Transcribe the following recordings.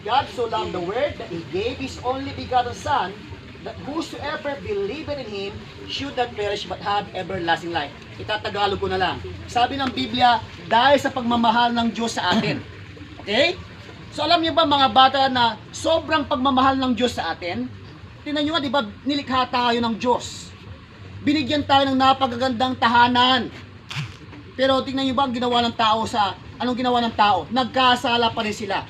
God so loved the world that He gave His only begotten Son, that whosoever believeth in Him should not perish but have everlasting life. Itatagalog ko na lang. Sabi ng Biblia, dahil sa pagmamahal ng Diyos sa atin. Okay? So alam niyo ba mga bata na sobrang pagmamahal ng Diyos sa atin? Tingnan niyo nga, di ba, nilikha tayo ng Diyos. Binigyan tayo ng napakagandang tahanan. Pero tingnan niyo ba ang ginawa ng tao sa, anong ginawa ng tao? Nagkasala pa rin sila.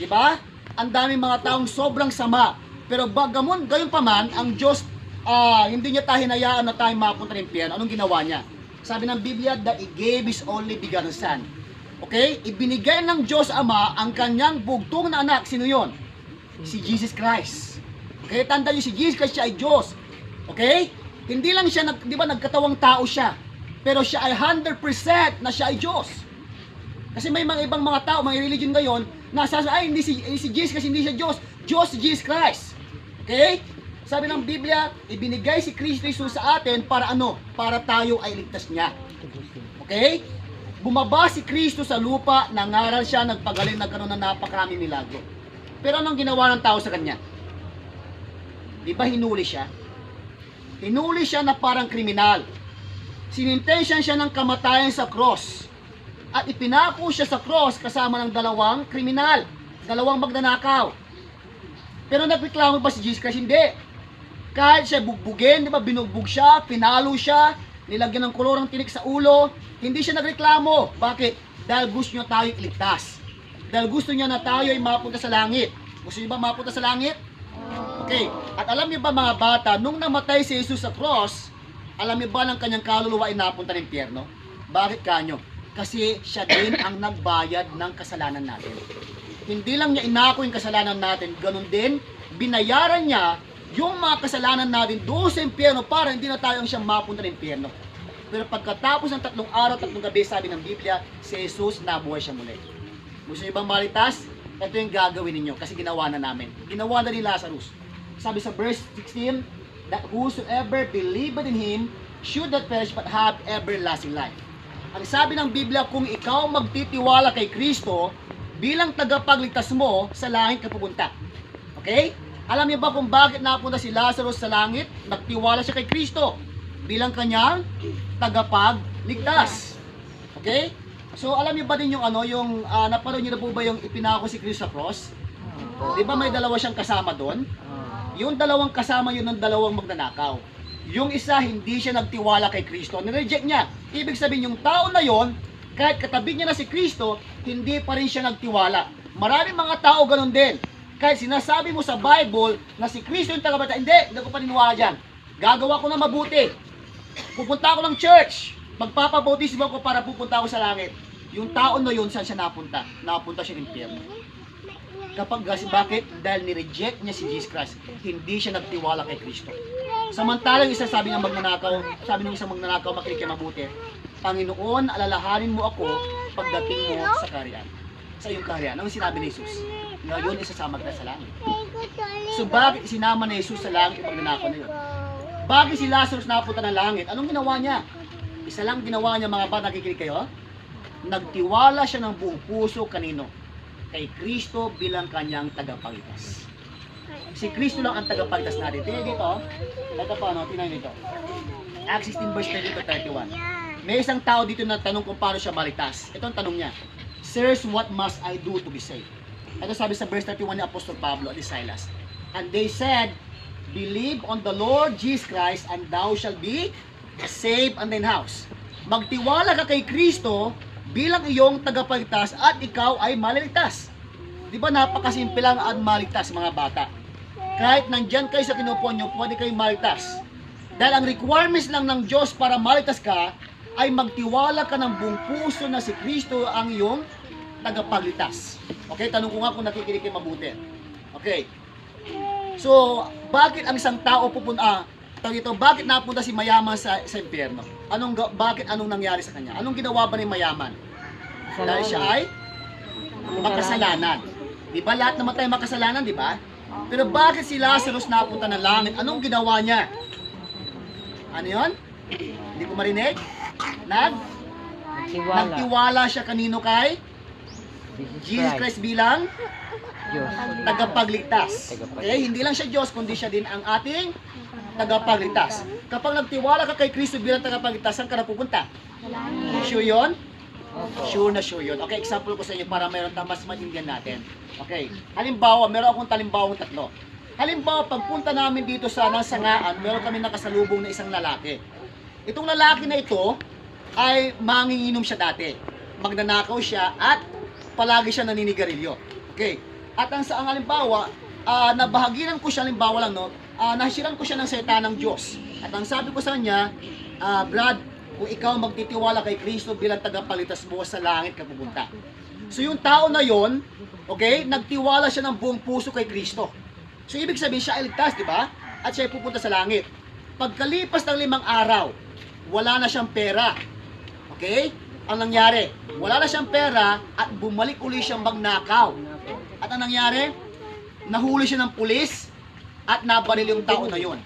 Di ba? Ang daming mga taong sobrang sama. Pero bagamon, gayon pa man, ang Diyos, ah, hindi niya tayo hinayaan na tayo mapunta ng impyerno. Anong ginawa niya? Sabi ng Biblia, that He gave His only begotten Son. Okay? Ibinigay ng Diyos Ama ang kanyang bugtong na anak. Sino yon? Si Jesus Christ. Okay? Tanda niyo si Jesus Christ siya ay Diyos. Okay? Hindi lang siya, di ba, nagkatawang tao siya. Pero siya ay 100% na siya ay Diyos. Kasi may mga ibang mga tao, mga religion ngayon, nasa ay hindi si, eh, si Jesus kasi hindi siya Diyos. Diyos si Jesus Christ. Okay? Sabi ng Biblia, ibinigay si Kristo Jesus sa atin para ano? Para tayo ay ligtas niya. Okay? Bumaba si Kristo sa lupa, nangaral siya, nagpagaling, nagkaroon ng napakaraming milagro. Pero anong ginawa ng tao sa kanya? Di ba hinuli siya? Hinuli siya na parang kriminal. Sinintensyan siya ng kamatayan sa cross. At ipinako siya sa cross kasama ng dalawang kriminal. Dalawang magnanakaw. Pero nagreklamo ba si Jesus Christ? Hindi. Kahit siya bugbugin, di ba, binugbog siya, pinalo siya, nilagyan ng kolorang tinik sa ulo, hindi siya nagreklamo. Bakit? Dahil gusto niya tayo iligtas. Dahil gusto niya na tayo ay mapunta sa langit. Gusto niyo ba mapunta sa langit? Okay. At alam niyo ba mga bata, nung namatay si Jesus sa cross, alam niyo ba ng kanyang kaluluwa ay napunta ng impyerno? Bakit kanyo? Kasi siya din ang nagbayad ng kasalanan natin. Hindi lang niya inako yung kasalanan natin, ganun din, binayaran niya yung mga kasalanan natin doon sa impyerno para hindi na tayo ang siyang mapunta ng impyerno. Pero pagkatapos ng tatlong araw, tatlong gabi, sabi ng Biblia, si Jesus nabuhay siya muli. Gusto niyo bang malitas? Ito yung gagawin ninyo kasi ginawa na namin. Ginawa na ni Lazarus. Sabi sa verse 16, that whosoever believeth in Him should not perish but have everlasting life. Ang sabi ng Biblia, kung ikaw magtitiwala kay Kristo bilang tagapagligtas mo, sa langit ka pupunta. Okay? Alam niyo ba kung bakit napunta si Lazarus sa langit? Nagtiwala siya kay Kristo bilang kanyang tagapagligtas. Okay? So alam niyo ba din yung ano, yung uh, napanood niyo na po ba yung ipinako si Kristo sa cross? Di ba may dalawa siyang kasama doon? Yung dalawang kasama yun ng dalawang magnanakaw. Yung isa hindi siya nagtiwala kay Kristo, nireject niya. Ibig sabihin yung tao na yon, kahit katabi niya na si Kristo, hindi pa rin siya nagtiwala. Maraming mga tao ganun din. Kahit sinasabi mo sa Bible na si Kristo yung tagabata, hindi, hindi ko paniniwala dyan. Gagawa ko na mabuti. Pupunta ako ng church. Magpapabautismo ako para pupunta ako sa langit. Yung tao na yun, saan siya napunta? Napunta siya ng impyerno. Kapag bakit? Dahil ni-reject niya si Jesus Christ. Hindi siya nagtiwala kay Kristo. Samantalang isa sabi ng magnanakaw, sabi ng isang magnanakaw, makinig mabuti, Panginoon, alalahanin mo ako pagdating mo sa kariyan. Sa iyong kariyan. Ano sinabi ni Jesus? Ngayon, isasama kita sa langit. So bakit sinama ni Jesus sa langit yung magnanakaw na yun? Bakit si Lazarus napunta ng langit? Anong ginawa niya? Isa lang ginawa niya mga bata, nakikinig kayo? Nagtiwala siya ng buong puso kanino? Kay Kristo bilang kanyang tagapagligtas. Si Kristo lang ang tagapagligtas natin. Tingnan dito. oh. Ito pa, no? Tingnan dito. Acts 16 verse 30 to 31. May isang tao dito na tanong kung paano siya maligtas. Ito ang tanong niya. Sirs, what must I do to be saved? Ito sabi sa verse 31 ni Apostol Pablo at ni Silas. And they said, Believe on the Lord Jesus Christ and thou shalt be saved and thine house. Magtiwala ka kay Kristo bilang iyong tagapagligtas at ikaw ay maliligtas. Di ba napakasimple lang at maligtas mga bata? Kahit nandyan kayo sa kinupuan nyo, pwede kayong maligtas. Dahil ang requirements lang ng Diyos para maligtas ka ay magtiwala ka ng buong puso na si Kristo ang iyong tagapagligtas. Okay, tanong ko nga kung nakikinig kayo mabuti. Okay. So, bakit ang isang tao pupunta, ah, tawag ito, bakit napunta si mayaman sa, sa impyerno? Anong, bakit anong nangyari sa kanya? Anong ginawa ba ni mayaman? Dahil siya ay makasalanan. Di ba lahat naman tayo makasalanan, di ba? Pero bakit si Lazarus napunta ng langit? Anong ginawa niya? Ano yon? Hindi ko marinig? Nag? Tiwala. Nagtiwala siya kanino kay? Jesus Christ bilang Diyos. tagapagligtas. Okay? Hindi lang siya Diyos, kundi siya din ang ating tagapagligtas. Kapag nagtiwala ka kay Kristo bilang tagapagligtas, saan ka na pupunta? Sure yun? Sure na sure yun. Okay, example ko sa inyo para meron tayong mas maintindihan natin. Okay, halimbawa, meron akong talimbawang tatlo. Halimbawa, pagpunta namin dito sa Nasangaan, meron kami nakasalubong na isang lalaki. Itong lalaki na ito ay manginginom siya dati. Magnanakaw siya at palagi siya naninigarilyo. Okay. At ang sa ang halimbawa, ah, nabahaginan ko siya halimbawa lang no, ah, nahisiran ko siya ng salita ng Diyos. At ang sabi ko sa kanya, ah, Brad, kung ikaw magtitiwala kay Kristo bilang tagapalitas mo sa langit ka pupunta. So yung tao na yon, okay, nagtiwala siya ng buong puso kay Kristo. So ibig sabihin siya ay ligtas, di ba? At siya ay pupunta sa langit. Pagkalipas ng limang araw, wala na siyang pera. Okay? Ang nangyari, wala na siyang pera at bumalik uli siyang magnakaw. At ang nangyari, nahuli siya ng pulis at nabaril yung tao na yon.